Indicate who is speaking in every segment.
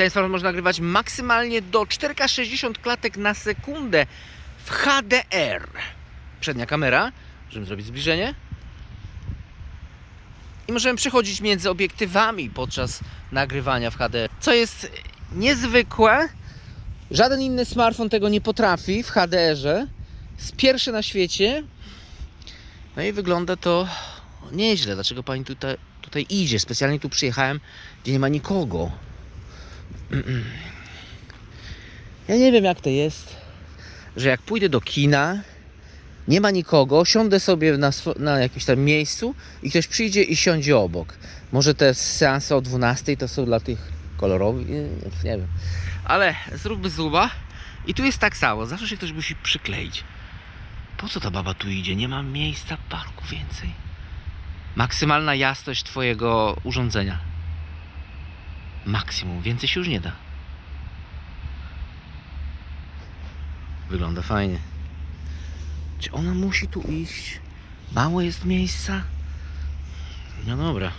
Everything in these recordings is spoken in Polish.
Speaker 1: Ten smartfon można nagrywać maksymalnie do 4K 60 klatek na sekundę w HDR. Przednia kamera, możemy zrobić zbliżenie. I możemy przechodzić między obiektywami podczas nagrywania w HDR. Co jest niezwykłe, żaden inny smartfon tego nie potrafi w HDR-ze. Jest pierwszy na świecie. No i wygląda to nieźle. Dlaczego pani tutaj, tutaj idzie? Specjalnie tu przyjechałem, gdzie nie ma nikogo. Ja nie wiem, jak to jest, że jak pójdę do kina, nie ma nikogo, siądę sobie na, na jakimś tam miejscu i ktoś przyjdzie i siądzie obok. Może te seanse o 12 to są dla tych kolorowych, nie, nie wiem. Ale zróbmy zuba i tu jest tak samo, zawsze się ktoś musi przykleić. Po co ta baba tu idzie? Nie ma miejsca w parku więcej. Maksymalna jasność twojego urządzenia. Maksimum, więcej się już nie da. Wygląda fajnie. Czy ona musi tu iść? Mało jest miejsca? No dobra.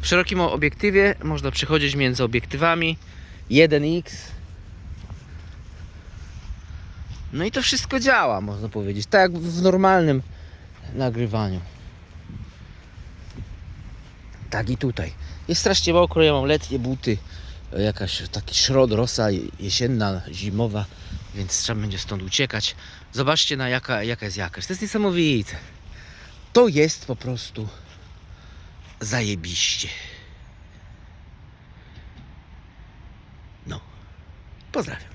Speaker 1: W szerokim obiektywie można przechodzić między obiektywami 1x. No i to wszystko działa, można powiedzieć. Tak jak w normalnym nagrywaniu. Tak i tutaj. Jest strasznie mokro, ja mam letnie buty. e, Jakaś taki środ, rosa je- jesienna, zimowa, więc trzeba będzie stąd uciekać. Zobaczcie na jaka, jaka jest jakość. To jest niesamowite. To jest po prostu zajebiście. No. Pozdrawiam.